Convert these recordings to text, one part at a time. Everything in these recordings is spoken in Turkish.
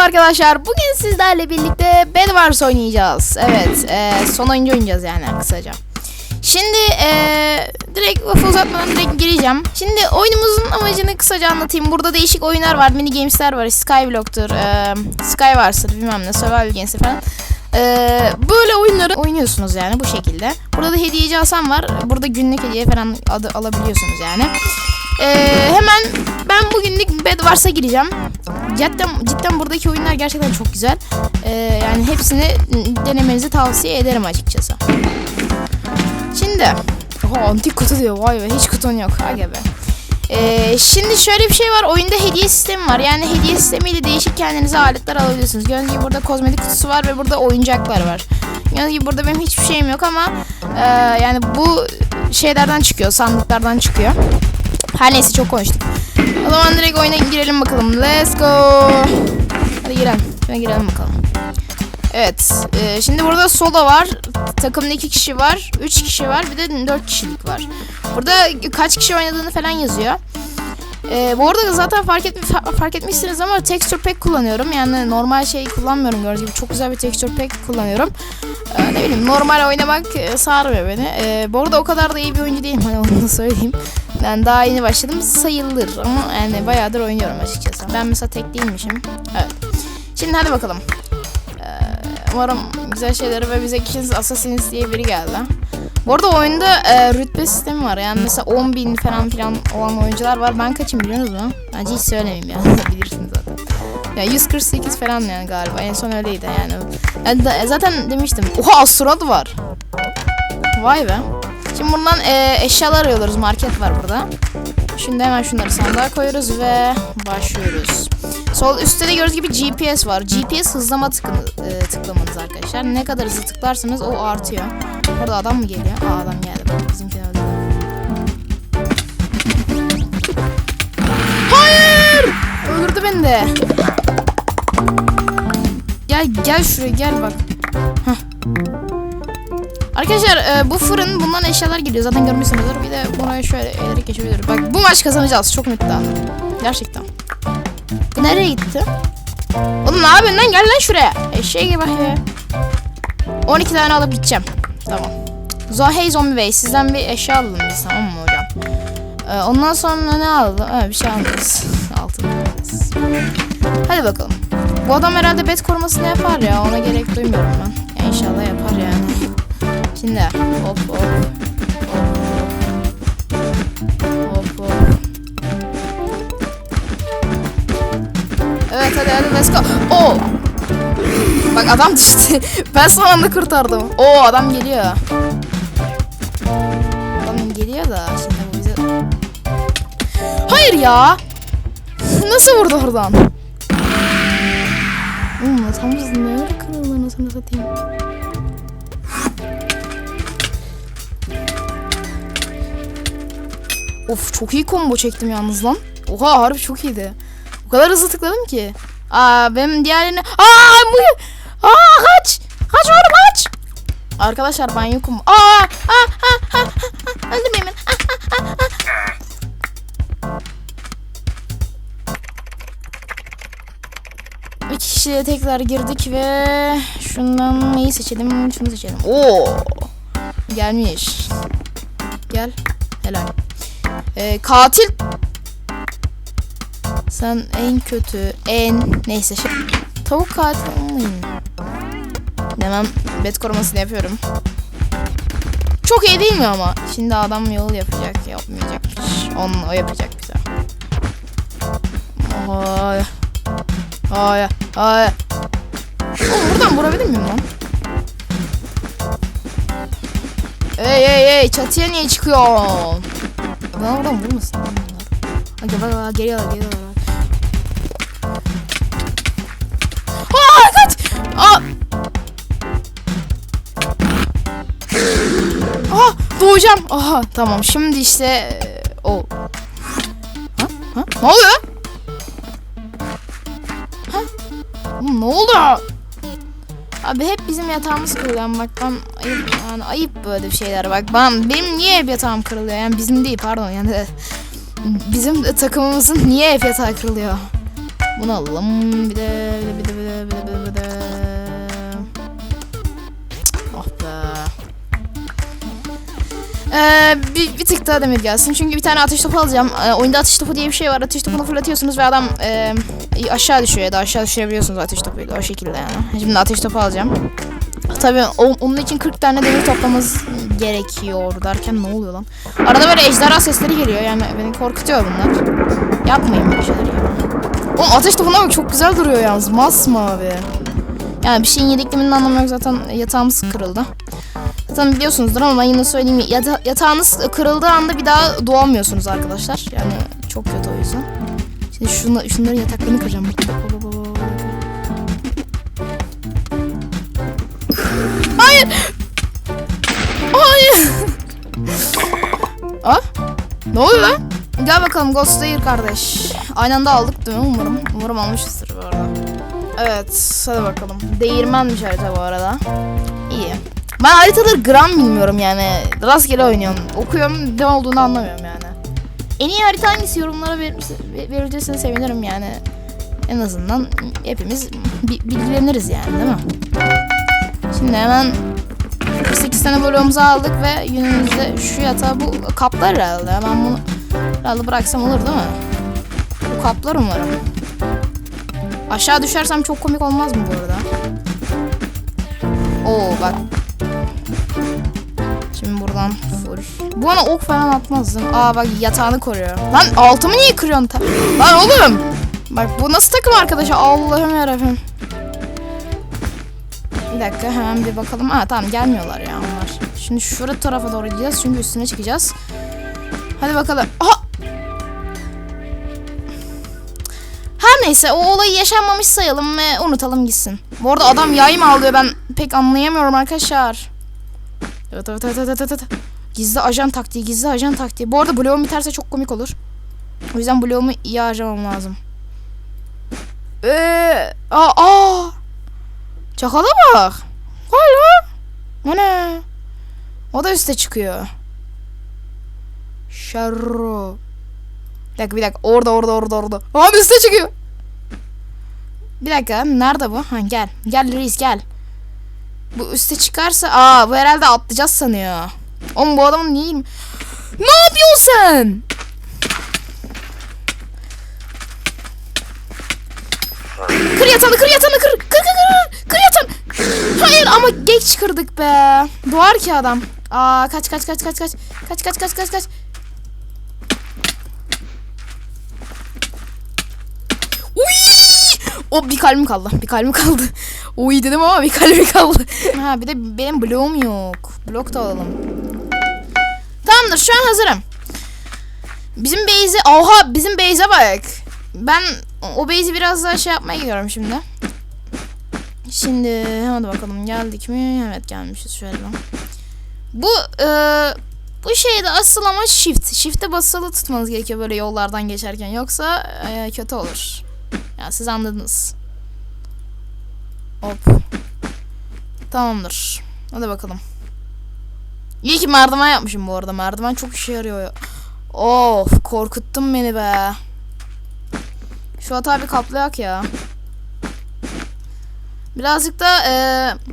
arkadaşlar. Bugün sizlerle birlikte Bedwars oynayacağız. Evet, e, son oyuncu oynayacağız yani kısaca. Şimdi e, direkt lafı uzatmadan direkt gireceğim. Şimdi oyunumuzun amacını kısaca anlatayım. Burada değişik oyunlar var, mini gamesler var. Skyblock'tur, e, Skywars'tır bilmem ne, Survival Games'tir falan. E, böyle oyunları oynuyorsunuz yani bu şekilde. Burada da hediyeci Hasan var. Burada günlük hediye falan alabiliyorsunuz yani. E, hemen ben bugünlük Bedwars'a gireceğim. Cidden, cidden buradaki oyunlar gerçekten çok güzel. Ee, yani hepsini denemenizi tavsiye ederim açıkçası. Şimdi Oha antik kutu diyor vay be hiç kutun yok aga be. Ee, şimdi şöyle bir şey var oyunda hediye sistemi var yani hediye sistemiyle değişik kendinize aletler alabiliyorsunuz. Gördüğünüz gibi burada kozmetik kutusu var ve burada oyuncaklar var. Gördüğünüz gibi burada benim hiçbir şeyim yok ama e, yani bu şeylerden çıkıyor sandıklardan çıkıyor. Her neyse çok konuştuk. O zaman direkt oyuna girelim bakalım. Let's go. Hadi girelim. Şuna girelim bakalım. Evet. e, şimdi burada solo var. Takımda iki kişi var. Üç kişi var. Bir de dört kişilik var. Burada kaç kişi oynadığını falan yazıyor. E, bu arada zaten fark, et, fark etmişsiniz ama texture pack kullanıyorum. Yani normal şey kullanmıyorum gördüğünüz gibi. Çok güzel bir texture pack kullanıyorum. E, ne bileyim normal oynamak e, sarmıyor beni. E, bu arada o kadar da iyi bir oyuncu değilim. Hani onu söyleyeyim. Ben daha yeni başladım sayılır ama yani bayağıdır oynuyorum açıkçası. Ben mesela tek değilmişim. Evet. Şimdi hadi bakalım. Ee, umarım güzel şeyleri ve bize Assassin's diye biri geldi. Bu arada oyunda e, rütbe sistemi var. Yani mesela 10 bin falan filan olan oyuncular var. Ben kaçım biliyorsunuz mu? Bence hiç söylemeyeyim ya. Bilirsiniz zaten. Ya 148 falan yani galiba. En son öyleydi yani. yani da- zaten demiştim. Oha astronot var. Vay be. Şimdi buradan e, eşyalar alıyoruz. Market var burada. Şimdi hemen şunları sandığa koyuyoruz ve başlıyoruz. Sol üstte de gördüğünüz gibi GPS var. GPS hızlama tıkını, e, tıklamanız arkadaşlar. Ne kadar hızlı tıklarsanız o artıyor. Burada adam mı geliyor? Aa adam geldi. Bizimkiler öldü. Hayır! Öldürdü beni de. Gel gel şuraya gel bak. Heh. Arkadaşlar e, bu fırın bundan eşyalar geliyor. Zaten görmüşsünüzdür. Bir de buraya şöyle eğerek geçebiliriz. Bak bu maç kazanacağız. Çok mutluyum. Gerçekten. Nereye gitti? Oğlum ne yapıyorsun lan? Gel lan şuraya. Eşeğe gibi ya. 12 tane alıp gideceğim. Tamam. Zo hey Zombie Bey sizden bir eşya alalım biz tamam mı hocam? Ee, ondan sonra ne aldı? Ha, bir şey alırız. Altın alırız. Hadi bakalım. Bu adam herhalde bet korumasını yapar ya. Ona gerek duymuyorum ben. Ya inşallah yapar yani. Şimdi hop. Hop Evet hadi hadi let's. Bak adam düştü. ben son anda kurtardım. Oo adam geliyor. Adam geliyor da şimdi bu bize... Hayır ya. Nasıl vurdu oradan? Oğlum biz ne öyle kırıldı anasını satayım. Of çok iyi combo çektim yalnız lan. Oha harbi çok iyiydi. O kadar hızlı tıkladım ki. Aa benim diğerlerine... Aa bu... Aa kaç! Kaç oğlum kaç! Arkadaşlar ben yokum. Aa! Aa! Aa! Aa! Aa! Beni. Aa, aa, aa, aa. İki kişiye tekrar girdik ve şundan neyi seçelim? Şunu seçelim. Oo! Gelmiş. Gel. Helal. Ee, katil sen en kötü, en neyse şey. Tavuk katil olmayın. Hemen bet korumasını yapıyorum. Çok iyi değil mi ama? Şimdi adam yol yapacak, yapmayacakmış. Onun o yapacak bize. Ay. Ay. Ay. Oğlum buradan vurabilir miyim lan? Ey ey ey çatıya niye çıkıyorsun? Bana oradan vurmasın bak geliyorlar geliyorlar. Doğacağım. Aha tamam şimdi işte e, o. Ha? Ha? Ne oluyor? Ha? Ne oldu? Abi hep bizim yatağımız kırılıyor bak ben ayıp yani ayıp böyle bir şeyler bak ben benim niye hep yatağım kırılıyor yani bizim değil pardon yani bizim takımımızın niye hep yatağı kırılıyor? Bunu alalım. Bir de bir de bir de bir de bir de, bir de. Oh be. Ee, bir, bir tık daha demir gelsin. Çünkü bir tane ateş topu alacağım. Ee, oyunda ateş topu diye bir şey var. Ateş topunu fırlatıyorsunuz ve adam e, aşağı düşüyor ya da aşağı düşürebiliyorsunuz ateş topuyla. O şekilde yani. Şimdi ateş topu alacağım. Tabii o- onun için 40 tane demir toplamamız gerekiyor derken ne oluyor lan? Arada böyle ejderha sesleri geliyor yani beni korkutuyor bunlar. Yapmayın böyle şeyleri ya. Oğlum ateş topuna bak çok güzel duruyor yalnız masmavi. Yani bir şeyin yedekleminin anlamı yok zaten yatağımız kırıldı. Zaten biliyorsunuzdur ama ben yine söyleyeyim yata- yatağınız kırıldığı anda bir daha doğamıyorsunuz arkadaşlar. Yani çok kötü o yüzden. Şimdi şuna, şunların yataklarını kıracağım. Hayır. Hayır. ah? Ne oluyor lan? Gel bakalım Ghost Slayer kardeş. Aynı anda aldık değil mi umarım? Umarım almışızdır bu arada. Evet hadi bakalım. Değirmenmiş harita bu arada. Ben haritaları gram bilmiyorum yani. Rastgele oynuyorum. Okuyorum ne olduğunu anlamıyorum yani. En iyi harita hangisi yorumlara ver, verirseniz sevinirim yani. En azından hepimiz bi- bilgileniriz yani değil mi? Şimdi hemen 48 tane bloğumuzu aldık ve yönümüzde şu yatağı bu kaplar herhalde. Ben bunu herhalde bıraksam olur değil mi? Bu kaplar umarım. Aşağı düşersem çok komik olmaz mı bu arada? Oo bak. Şimdi buradan full. Bu bana ok falan atmaz değil mi? Aa bak yatağını koruyor. Lan altımı niye kırıyorsun? ta- Lan oğlum. Bak bu nasıl takım arkadaşı? Allah'ım yarabbim. Bir dakika hemen bir bakalım. Aa tamam gelmiyorlar ya onlar. Şimdi şurada tarafa doğru gideceğiz çünkü üstüne çıkacağız. Hadi bakalım. Aha! Her neyse o olayı yaşanmamış sayalım ve unutalım gitsin. Bu arada adam yay mı alıyor ben pek anlayamıyorum arkadaşlar. Evet evet evet evet evet. Gizli ajan taktiği gizli ajan taktiği. Bu arada bloğum biterse çok komik olur. O yüzden bloğumu iyi harcamam lazım. Eee, aa, aa. Çakala bak. Hala. O ne? O da üste çıkıyor. Şarro. Bir dakika bir dakika. Orada orada orada orada. Abi üste çıkıyor. Bir dakika. Nerede bu? Ha gel. Gel reis gel. Bu üste çıkarsa... Aa bu herhalde atlayacağız sanıyor. Oğlum bu adamın niye... Ne yapıyorsun sen? Kır yatağını kır yatağını kır. Kır kır kır. Kır yatağını. Hayır ama geç kırdık be. Doğar ki adam. Aa kaç kaç kaç kaç kaç. Kaç kaç kaç kaç kaç. O bir kalbim kaldı. Bir kalbim kaldı. Uy dedim ama bir kalbim kaldı. ha bir de benim bloğum yok. Blok da alalım. Tamamdır şu an hazırım. Bizim base'e oha bizim base'e bak. Ben o base'i biraz daha şey yapmaya gidiyorum şimdi. Şimdi hadi bakalım geldik mi? Evet gelmişiz şöyle. Bu e, bu şeyde asıl ama shift. Shift'e basılı tutmanız gerekiyor böyle yollardan geçerken. Yoksa e, kötü olur. Ya siz anladınız. Hop. Tamamdır. Hadi bakalım. İyi ki merdiven yapmışım bu arada. Merdiven çok işe yarıyor. ya. Of korkuttun beni be. Şu hata bir kaplayak ya. Birazcık da e,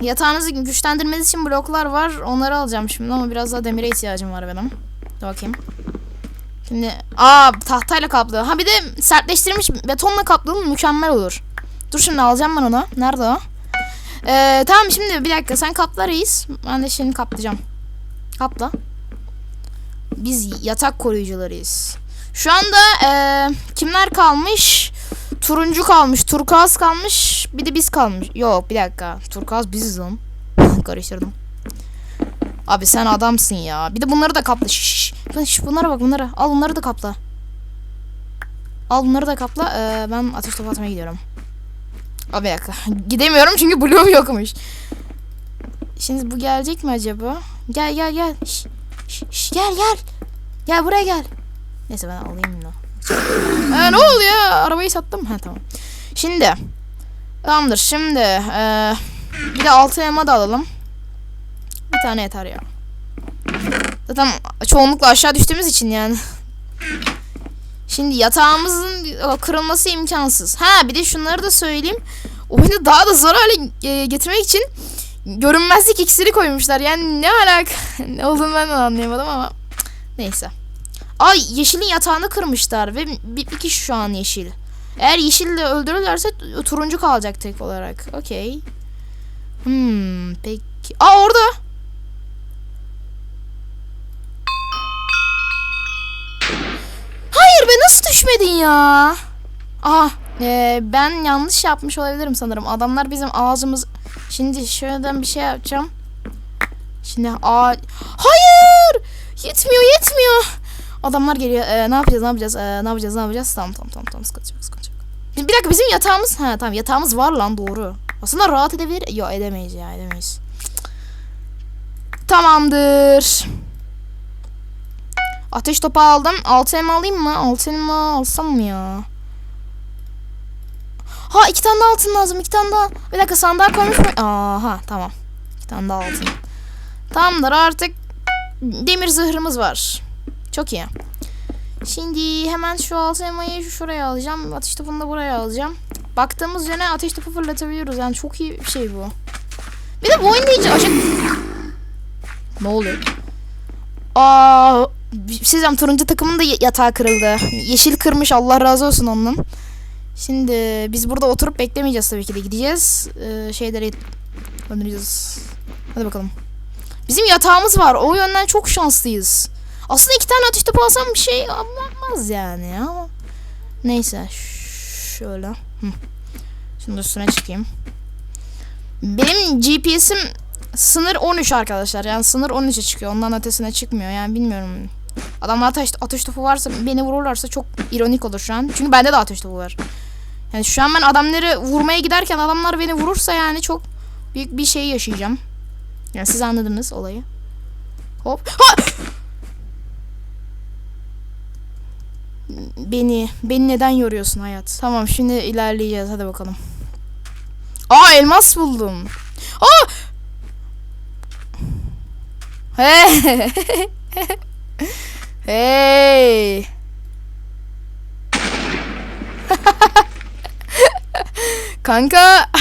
yatağınızı güçlendirmeniz için bloklar var. Onları alacağım şimdi ama biraz daha demire ihtiyacım var benim. Dur bakayım. Şimdi aa tahtayla kaplı. Ha bir de sertleştirilmiş betonla kaplı mükemmel olur. Dur şimdi alacağım ben onu. Nerede o? E, tamam şimdi bir dakika sen kapla reis. Ben de şimdi kaplayacağım. Kapla. Biz yatak koruyucularıyız. Şu anda e, kimler kalmış? Turuncu kalmış, turkuaz kalmış, bir de biz kalmış. Yok bir dakika. Turkuaz biziz lan. Karıştırdım. Abi sen adamsın ya. Bir de bunları da kapla. Şş, şş. Bunlara bak bunlara. Al bunları da kapla. Al bunları da kapla. Ee, ben ateş topu atmaya gidiyorum. Abi dakika. Gidemiyorum çünkü bloğum yokmuş. Şimdi bu gelecek mi acaba? Gel gel gel. Şş, şş, şş, gel gel. Gel buraya gel. Neyse ben alayım bunu. Ee, ne oluyor? Arabayı sattım. Ha tamam. Şimdi. Tamamdır. Şimdi. ee, bir de altı elma da alalım. Tane yeter ya. Zaten çoğunlukla aşağı düştüğümüz için yani. Şimdi yatağımızın kırılması imkansız. Ha bir de şunları da söyleyeyim. Oyunu daha da zor hale getirmek için görünmezlik iksiri koymuşlar. Yani ne alaka ne olduğunu ben de anlayamadım ama neyse. Ay yeşilin yatağını kırmışlar ve bir, bir kişi şu an yeşil. Eğer yeşille öldürürlerse turuncu kalacak tek olarak. Okey. Hmm peki. Aa orada. Düşmedin ya? Aa e, ben yanlış yapmış olabilirim sanırım. Adamlar bizim ağzımız... Şimdi şuradan bir şey yapacağım. Şimdi aa... Hayır! Yetmiyor yetmiyor. Adamlar geliyor. E, ne yapacağız ne yapacağız e, ne yapacağız ne yapacağız? Tamam tamam tamam tamam sıkıntı yok sıkıntı yok. Bir dakika bizim yatağımız... Ha tamam yatağımız var lan doğru. Aslında rahat edebilir. Yok edemeyiz ya edemeyiz. Tamamdır. Ateş topu aldım. Altı elma alayım mı? Altı elma alsam mı ya? Ha iki tane daha altın lazım. iki tane daha. Bir dakika sandığa koymuş mu? Aha tamam. İki tane daha altın. Tamamdır artık demir zırhımız var. Çok iyi. Şimdi hemen şu altı elmayı şu şuraya alacağım. Ateş topunu da buraya alacağım. Baktığımız yöne ateş topu fırlatabiliyoruz. Yani çok iyi bir şey bu. Bir de bu oyunda iyice açık... Ne oluyor? Aa, bir şey turuncu takımın da yatağı kırıldı. Yeşil kırmış Allah razı olsun ondan. Şimdi biz burada oturup beklemeyeceğiz tabii ki de gideceğiz. Ee, şeyleri öldüreceğiz. Hadi bakalım. Bizim yatağımız var. O yönden çok şanslıyız. Aslında iki tane ateş topu alsam bir şey olmaz yani ama. Neyse. Şöyle. Hı. Şimdi üstüne çıkayım. Benim GPS'im sınır 13 arkadaşlar. Yani sınır 13'e çıkıyor. Ondan ötesine çıkmıyor. Yani bilmiyorum. Adamlar ateş, ateş topu varsa beni vururlarsa çok ironik olur şu an. Çünkü bende de ateş topu var. Yani şu an ben adamları vurmaya giderken adamlar beni vurursa yani çok büyük bir şey yaşayacağım. Yani siz anladınız olayı. Hop. Ha! Beni, beni neden yoruyorsun hayat? Tamam şimdi ilerleyeceğiz hadi bakalım. Aa elmas buldum. Aa! Hey! hey! Kanka.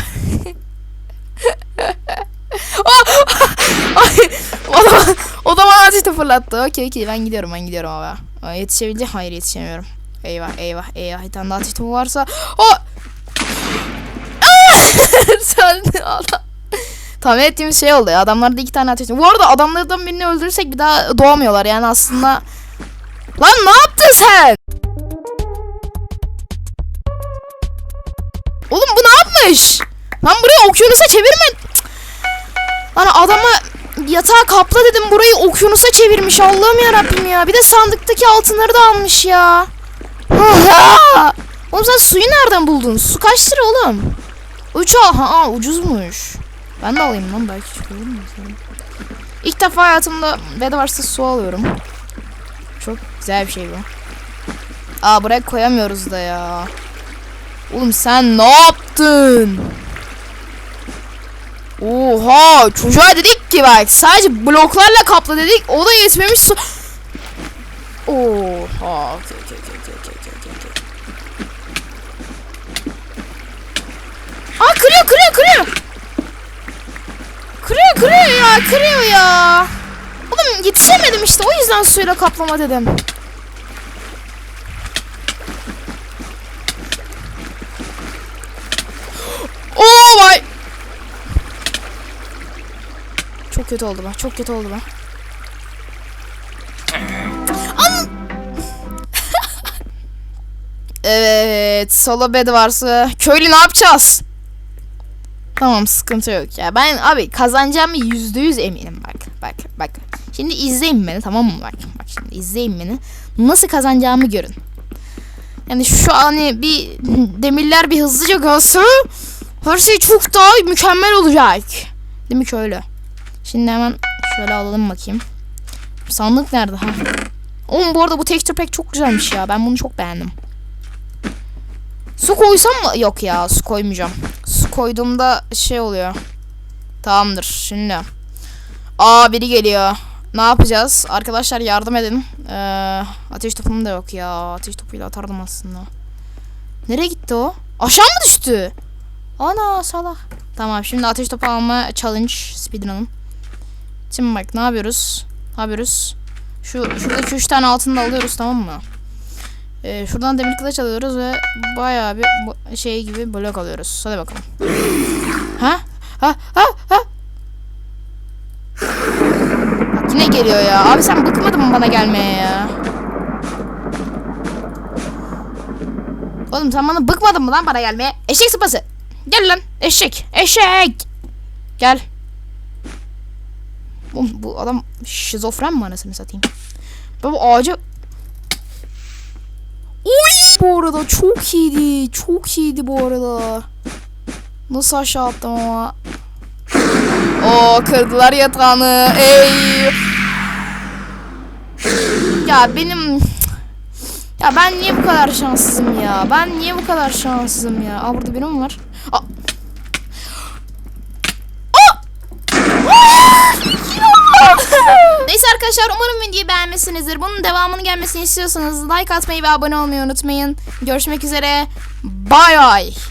Ay, o da, o bana ateşi fırlattı. Okey okey ben gidiyorum ben gidiyorum abi. Yetişebilecek hayır yetişemiyorum. Eyvah eyvah eyvah bir tane daha topu varsa. O! Sen adam. Tahmin ettiğimiz şey oldu ya. Adamlarda iki tane ateş. Bu arada adamlardan birini öldürürsek bir daha doğamıyorlar. Yani aslında... Lan ne yaptın sen? Oğlum bu ne yapmış? Lan burayı okyanusa çevirme. Lan adama yatağa kapla dedim burayı okyanusa çevirmiş Allah'ım ya ya. Bir de sandıktaki altınları da almış ya. oğlum sen suyu nereden buldun? Su kaç lira oğlum? Üç al. Ha, aa, ucuzmuş. Ben de alayım lan belki çıkıyor mu? İlk defa hayatımda Bedwars'ta su alıyorum. Güzel bir şey bu. Aa buraya koyamıyoruz da ya. Oğlum sen ne yaptın? Oha çocuğa dedik ki bak sadece bloklarla kapla dedik o da yetmemiş su... Oha okey okey okey okey okey okey Aa kırıyor kırıyor kırıyor Kırıyor kırıyor ya kırıyor ya Oğlum yetişemedim işte o yüzden suyla kaplama dedim Oh my Çok kötü oldu bak. Çok kötü oldu. An evet. Solo bed varsa. Köylü ne yapacağız? Tamam sıkıntı yok ya. Ben abi kazanacağımı yüzde yüz eminim bak. Bak bak. Şimdi izleyin beni tamam mı bak. Bak şimdi izleyin beni. Nasıl kazanacağımı görün. Yani şu hani bir demirler bir hızlıca gelse her şey çok daha mükemmel olacak. Değil mi köylü? Şimdi hemen şöyle alalım bakayım. Sandık nerede ha? Oğlum bu arada bu texture pack çok güzelmiş ya. Ben bunu çok beğendim. Su koysam mı? Yok ya su koymayacağım. Su koyduğumda şey oluyor. Tamamdır şimdi. Aa biri geliyor. Ne yapacağız? Arkadaşlar yardım edin. Ee, ateş topum da yok ya. Ateş topuyla atardım aslında. Nereye gitti o? Aşağı mı düştü? Ana salak. Tamam şimdi ateş topu alma challenge speedrun'ım. Şimdi bak ne yapıyoruz? Ne yapıyoruz? Şu şuradaki 3 tane altını da alıyoruz tamam mı? Ee, şuradan demir kılıç alıyoruz ve bayağı bir şey gibi blok alıyoruz. Hadi bakalım. Ha? Ha? Ha? Ha? Bak yine geliyor ya. Abi sen bıkmadın mı bana gelmeye ya? Oğlum sen bana bıkmadın mı lan bana gelmeye? Eşek sıpası. Gel lan eşek. Eşek. Gel. Oğlum bu adam şizofren mi anasını satayım? Ben bu ağacı... Oy! Bu arada çok iyiydi. Çok iyiydi bu arada. Nasıl aşağı attım ama. Oo kırdılar yatağını. Ey. Ya benim ya ben niye bu kadar şanssızım ya? Ben niye bu kadar şanssızım ya? Aa burada biri mi var? Aa. Neyse arkadaşlar umarım videoyu beğenmişsinizdir. Bunun devamını gelmesini istiyorsanız like atmayı ve abone olmayı unutmayın. Görüşmek üzere. Bay bay.